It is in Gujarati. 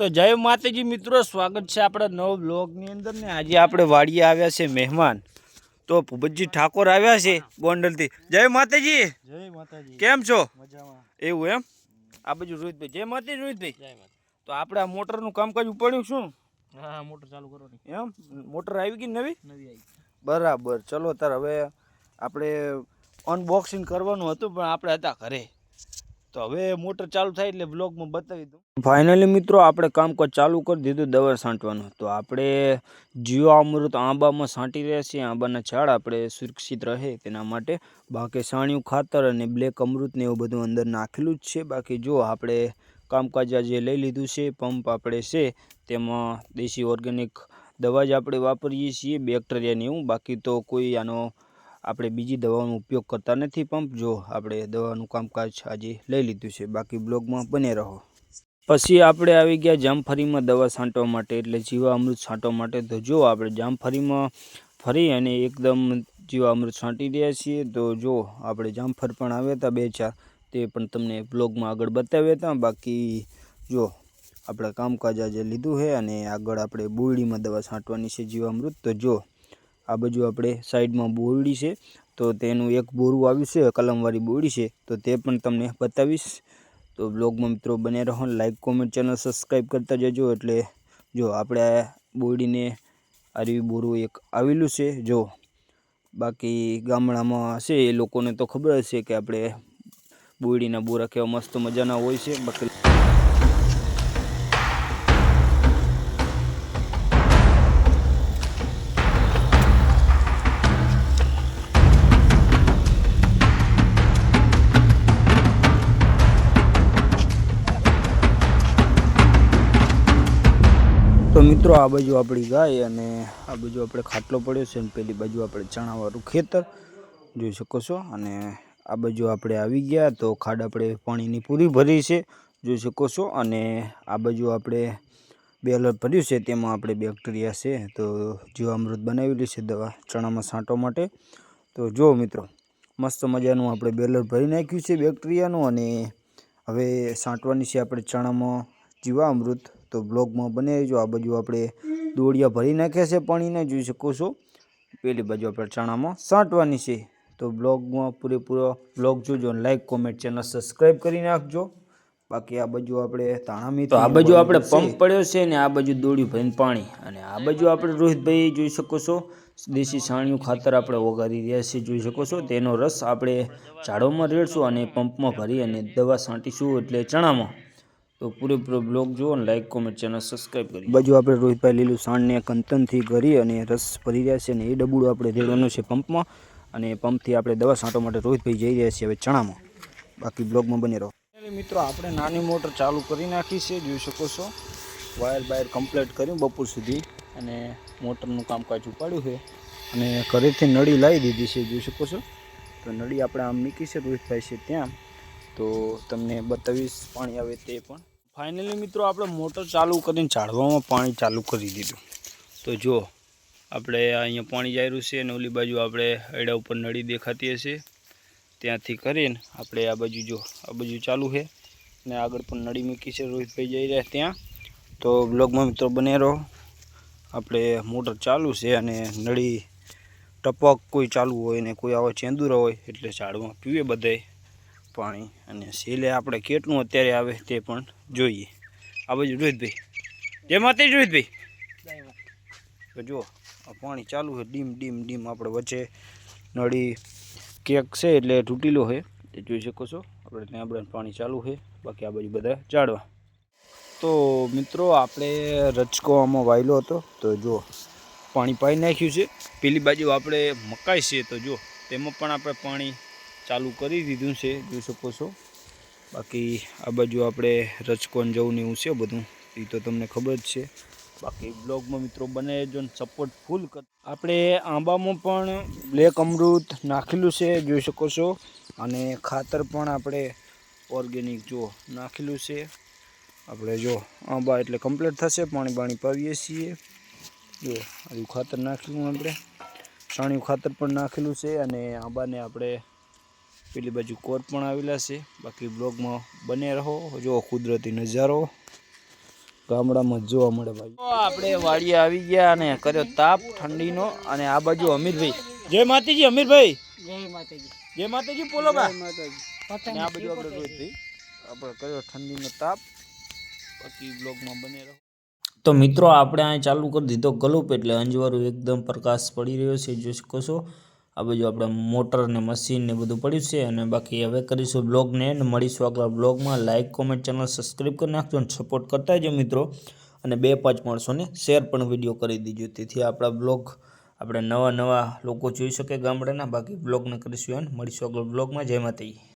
તો જય માતાજી મિત્રો સ્વાગત છે આપણા નવ બ્લોગની અંદર ને આજે આપણે વાડીએ આવ્યા છે મહેમાન. તો ભૂપતજી ઠાકોર આવ્યા છે ગોંડલથી. જય માતાજી. જય માતાજી. કેમ છો? મજામાં. એવું એમ? આ બાજુ રોહિતભાઈ. જય માતાજી રોહિતભાઈ. તો આપણે આ મોટરનું કામકાજ ઉપાડ્યું શું? હા મોટર ચાલુ એમ? મોટર આવી ગઈ નવી? નવી આવી બરાબર. ચલો તાર હવે આપણે અનબોક્સિંગ કરવાનું હતું પણ આપણે હતા ઘરે. તો હવે મોટર ચાલુ થાય એટલે બ્લોગમાં બતાવી દઉં. ફાઇનલી મિત્રો, આપણે કામકાજ ચાલુ કરી દીધું, દવા છાંટવાનું. તો આપણે જીઓ અમૃત આંબામાં છાંટી રહ્યા છીએ. આંબાના ઝાડ આપણે સુરક્ષિત રહે તેના માટે. બાકી સાણિયું, ખાતર અને બ્લેક અમૃતને એવું બધું અંદર નાખેલું જ છે. બાકી જો આપણે કામકાજ આજે લઈ લીધું છે, પંપ આપણે છે, તેમાં દેશી ઓર્ગેનિક દવા જ આપણે વાપરીએ છીએ બેક્ટેરિયાની એવું. બાકી તો કોઈ આનો આપણે બીજી દવાનો ઉપયોગ કરતા નથી પંપ જો આપણે દવાનું કામકાજ આજે લઈ લીધું છે, બાકી બ્લોગમાં બને રહો. પછી આપણે આવી ગયા જામફળીમાં દવા છાંટવા માટે, એટલે જીવા અમૃત છાંટવા માટે. તો જો આપણે જામફળીમાં ફરી અને એકદમ જીવા અમૃત છાંટી રહ્યા છીએ, તો જો આપણે જામફળ પણ આવ્યા હતા બે ચાર, તે પણ તમને બ્લોગમાં આગળ બતાવ્યા હતા. બાકી જો આપણે કામકાજ આજે લીધું છે અને આગળ આપણે બોરડીમાં દવા છાંટવાની છે જીવામૃત, તો જો આ બાજુ આપણે સાઈડમાં બોરડી છે, તો તેનું એક બોરું આવ્યું છે, કલમવાળી બોરડી છે, તો તે પણ તમને બતાવીશ. તો બ્લોગમાં મિત્રો બને રહો લાઈક કોમેન્ટ ચેનલ સબસ્ક્રાઈબ કરતા જજો. એટલે જો આપણે બોરડીને આરવી બોરું એક આવેલું છે, જો બાકી ગામડામાં છે, એ લોકોને તો ખબર છે કે આપણે બોરડીના બોરા કેવા મસ્ત મજાના હોય છે. બાકી તો મિત્રો આ બાજુ આપણી ગાય અને આ બાજુ આપણે ખાટલો પડ્યો છે અને પેલી બાજુ આપણે ચણાવાળું ખેતર. જોઈ શકો છો? અને આ બાજુ આપણે આવી ગયા તો ખાડ આપણે પાણીની પૂરી ભરી છે. જોઈ શકો છો? અને આ બાજુ આપણે બેલર ભર્યું છે, તેમાં આપણે બેક્ટેરિયા છે. તો જીવામૃત બનાવેલી છે દવા ચણામાં છાંટવા માટે. તો જો મિત્રો, મસ્ત મજાનું આપણે બેલર ભરી નાખ્યું છે બેક્ટેરિયાનું અને હવે છાંટવાની છે આપણે ચણામાં જીવામૃત. તો બ્લોગમાં બને જો આ બાજુ આપણે દોડિયા ભરી નાખ્યા છે પાણીને. જોઈ શકો છો. પેલી બાજુ આપણે ચણામાં સાંટવાની છે. તો બ્લોગમાં પૂરેપૂરો બ્લોગ જોજો લાઈક કોમેન્ટ ચેનલ સબસ્ક્રાઈબ કરી નાખજો. બાકી આ બાજુ આપણે તાણામી તો આ બાજુ આપણે પંપ પડ્યો છે ને આ બાજુ દોડ્યું ભરીને પાણી. અને આ બાજુ આપણે રોહિતભાઈ જોઈ શકો છો દેશી છાણિયું ખાતર આપણે ઓગાળી રહ્યા છીએ જોઈ શકો છો. તેનો રસ આપણે ઝાડોમાં રેડશું અને પંપમાં ભરી અને દવા છાંટીશું એટલે ચણામાં. તો પૂરેપૂરો બ્લોગ જુઓ અને લાઇક કોમેન્ટ ચેનલ સબસ્ક્રાઈબ કરી બાજુ આપણે રોહિતભાઈ લીલું સાણને કંતનથી કરી અને રસ ભરી રહ્યા છે અને એ ડબુડું આપણે રેડવાનું છે પંપમાં. અને પંપથી આપણે દવા છાંટવા માટે રોહિતભાઈ જઈ રહ્યા છીએ હવે ચણામાં. બાકી બ્લોગમાં બની રહો. મિત્રો આપણે નાની મોટર ચાલુ કરી નાખી છે જોઈ શકો છો. વાયર બાયર કમ્પ્લીટ કર્યું બપોર સુધી અને મોટરનું કામકાજ ઉપાડ્યું છે. અને ઘરેથી નળી લાવી દીધી છે જોઈ શકો છો. તો નળી આપણે આમ મૂકી છે રોહિતભાઈ છે ત્યાં. તો તમને બતાવીશ પાણી આવે તે પણ. ફાઇનલી મિત્રો આપણે મોટર ચાલુ કરીને ઝાડવામાં પાણી ચાલુ કરી દીધું. તો જો આપણે અહીંયા પાણી જાયરું છે અને ઓલી બાજુ આપણે એડા ઉપર નળી દેખાતી હશે. ત્યાંથી કરીને આપણે આ બાજુ જો, આ બાજુ ચાલુ છે. અને આગળ પણ નળી મૂકી છે રોહિતભાઈ જઈ રહ્યા ત્યાં. તો બ્લોગમાં મિત્રો બને રહો. આપણે મોટર ચાલુ છે અને નળી ટપક કોઈ ચાલુ હોય ને કોઈ આવા ચેંદુરા હોય એટલે ઝાડમાં પીવે બધાય. પાણી અને સેલે આપણે કેટલું અત્યારે આવે તે પણ જોઈએ. આ બાજુ રોહિતભાઈ. જય માતાજી રોહિતભાઈ. તો જો આ પાણી ચાલુ છે, ડીમ ડીમ ડીમ આપણે વચ્ચે નળી કેક છે એટલે તૂટેલો છે. એ જોઈ શકો છો, આપણે ત્યાં આપણે પાણી ચાલુ છે. બાકી આ બાજુ બધા ઝાડવા. તો મિત્રો, આપણે રચકો આમાં વાયેલો હતો, તો જુઓ, પાણી પાઈ નાખ્યું છે. પેલી બાજુ આપણે મકાઈ છે, તો જુઓ, તેમાં પણ આપણે પાણી ચાલુ કરી દીધું છે, જોઈ શકો છો. બાકી આ બાજુ આપણે રચકોન જવું ને એવું છે બધું એ તો તમને ખબર જ છે. બાકી બ્લોગમાં મિત્રો બને જો સપોર્ટ ફૂલ કર આપણે આંબામાં પણ બ્લેક અમૃત નાખેલું છે, જોઈ શકો છો. અને ખાતર પણ આપણે ઓર્ગેનિક જો નાખેલું છે. આપણે જો, આંબા એટલે કમ્પ્લીટ થશે, પાણી પાણી પાવીએ છીએ. જો આવું ખાતર નાખેલું આપણે. છાણિયું ખાતર પણ નાખેલું છે અને આંબાને આપણે પેલી બાજુ કોટ પણ આવેલા છે. બાકી બ્લોગમાં બને રહો જો કુદરતી નજારો. ગામડામાં જોવા મળે ભાઈ. આપણે વાડીએ આવી ગયા અને કર્યો તાપ ઠંડીનો અને આ બાજુ અમીરભાઈ. જય માતાજી અમીરભાઈ. જય માતાજી. જય માતાજી બોલો બા. માતાજી. આ બાજુ આપણે રોહિતભાઈ આપણે કર્યો ઠંડીનો તાપ. બાકી બ્લોગમાં બને રહો. તો મિત્રો આપણે અહીં ચાલુ કરી દીધો ગલુપ એટલે અંજવારું એકદમ પ્રકાશ પડી રહ્યો છે જોઈ શકો છો. આ બાજુ આપણે મોટર ને મશીન ને બધું પડ્યું છે અને બાકી હવે કરીશું બ્લોગને અને મળીશું આગળ બ્લોગમાં લાઇક કોમેન્ટ ચેનલ સબસ્ક્રાઈબ કરી નાખજો અને સપોર્ટ કરતા જ મિત્રો. અને બે પાંચ માણસોને શેર પણ વીડિયો કરી દીજો. તેથી આપણા બ્લોગ આપણે નવા નવા લોકો જોઈ શકે ગામડાના. બાકી બ્લોગને કરીશું અને મળીશું આગળ બ્લોગમાં જય માતાજી.